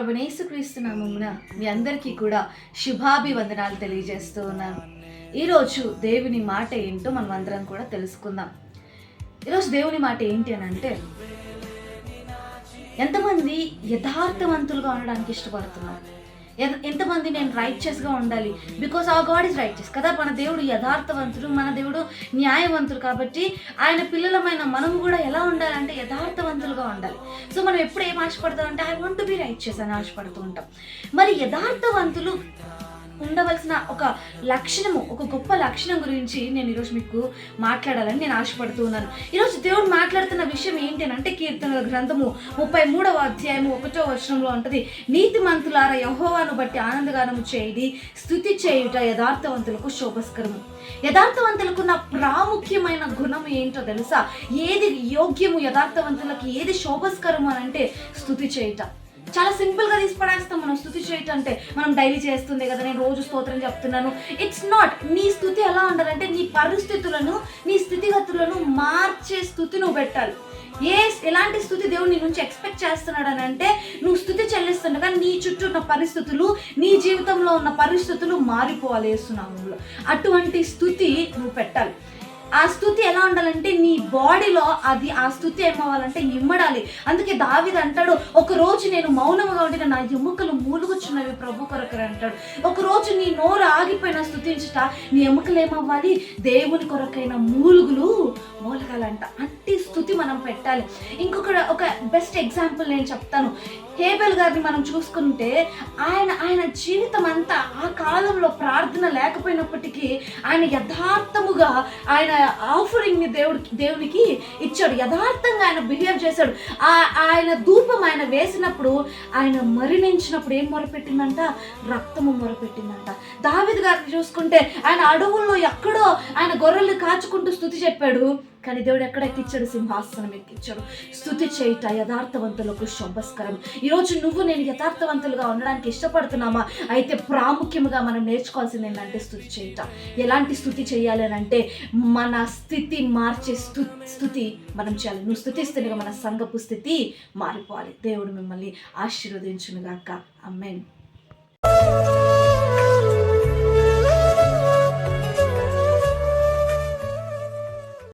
ప్రభునేసుక్రీస్తు నామమున మీ అందరికీ కూడా శుభాభివందనాలు తెలియజేస్తూ ఉన్నాను. ఈరోజు దేవుని మాట ఏంటో మనం అందరం కూడా తెలుసుకుందాం. ఈరోజు దేవుని మాట ఏంటి అని అంటే ఎంతమంది యథార్థవంతులుగా ఉండడానికి ఇష్టపడుతున్నారు? ఎంతమంది నేను రైట్చెస్గా ఉండాలి? బికాస్ ఆ గాడ్ ఇస్ రైట్చెస్ కదా. మన దేవుడు యథార్థవంతుడు మన దేవుడు న్యాయవంతుడు కాబట్టి ఆయన పిల్లలమైన మనం కూడా ఎలా ఉండాలి? ఉండాలి. సో మనం ఎప్పుడు ఏం ఆశపడతాం అంటే ఐ వాంట్ బి రైట్ చేసి అని ఆశపడుతూ ఉంటాం. మరి యథార్థవంతులు ఉండవలసిన ఒక లక్షణము ఒక గొప్ప లక్షణం గురించి నేను ఈరోజు మీకు మాట్లాడాలని నేను ఆశపడుతూ ఉన్నాను. ఈరోజు దేవుడు మాట్లాడుతున్న విషయం ఏంటి అని అంటే కీర్తనల గ్రంథము ముప్పై మూడవ అధ్యాయము ఒకటో వచనంలో ఉంటుంది. నీతి మంతులార యహోవాను బట్టి ఆనందగానము చేయడి స్థుతి చేయుట యథార్థవంతులకు శోభస్కరము. యథార్థవంతులకున్న ప్రాముఖ్యమైన గుణం ఏంటో తెలుసా? ఏది యోగ్యము యథార్థవంతులకు ఏది శోభస్కరము అని అంటే స్థుతి చేయుట. చాలా సింపుల్గా మనం స్థుతి చేయటం అంటే మనం డైలీ చేస్తుంది కదా నేను రోజు స్తోత్రం చెప్తున్నాను. ఇట్స్ నాట్ నీ స్థుతి ఎలా ఉండాలంటే నీ పరిస్థితులను నీ స్థితిగతులను మార్చే స్థుతి నువ్వు పెట్టాలి. ఏ ఎలాంటి స్థుతి దేవుడు నీ నుంచి ఎక్స్పెక్ట్ చేస్తున్నాడు అని అంటే నువ్వు స్థుతి చెల్లిస్తుండగా నీ చుట్టూ ఉన్న పరిస్థితులు నీ జీవితంలో ఉన్న పరిస్థితులు మారిపోవాలి వేస్తున్నాము అటువంటి స్థుతి నువ్వు పెట్టాలి. ఆ స్థుతి ఎలా ఉండాలంటే నీ బాడీలో అది ఆ స్థుతి ఏమవ్వాలంటే ఇమ్మడాలి. అందుకే దావిది అంటాడు ఒక రోజు నేను మౌనముగా ఉండిన నా ఎముకలు మూలుగుచున్నవి ప్రభు కొరకరు అంటాడు. ఒక రోజు నీ నోరు ఆగిపోయిన స్థుతించుట నీ ఎముకలు ఏమవ్వాలి? దేవుని కొరకైన మూలుగులు మూలగాలంట. అట్టి స్థుతి మనం పెట్టాలి. ఇంకొక ఒక బెస్ట్ ఎగ్జాంపుల్ నేను చెప్తాను. హేబెల్ గారిని మనం చూసుకుంటే ఆయన ఆయన జీవితం అంతా ఆ కాలంలో ప్రార్థన లేకపోయినప్పటికీ ఆయన యథార్థముగా ఆయన ఆఫరింగ్ని దేవుడికి దేవునికి ఇచ్చాడు. యథార్థంగా ఆయన బిహేవ్ చేశాడు. ఆ ఆయన ధూపం ఆయన వేసినప్పుడు ఆయన మరణించినప్పుడు ఏం మొరపెట్టిందంట? రక్తము మొరపెట్టిందంట. దావిద్ గారిని చూసుకుంటే ఆయన అడవుల్లో ఎక్కడో ఆయన గొర్రెలు కాచుకుంటూ స్థుతి చెప్పాడు. కానీ దేవుడు ఎక్కడ ఎక్కిచ్చాడు సింహాసనం ఎక్కించాడు. స్థుతి చేయుట యథార్థవంతులకు శుభస్కరం. ఈరోజు నువ్వు నేను యథార్థవంతులుగా ఉండడానికి ఇష్టపడుతున్నామా? అయితే ప్రాముఖ్యముగా మనం నేర్చుకోవాల్సింది ఏంటంటే స్థుతి చేయుట. ఎలాంటి స్థుతి చేయాలి అని అంటే మన స్థితి మార్చే స్థు స్థుతి మనం చేయాలి. నువ్వు స్థుతిస్తేనే మన సంఘపు స్థితి మారిపోవాలి. దేవుడు మిమ్మల్ని ఆశీర్వదించునుగాక. అమ్మేన్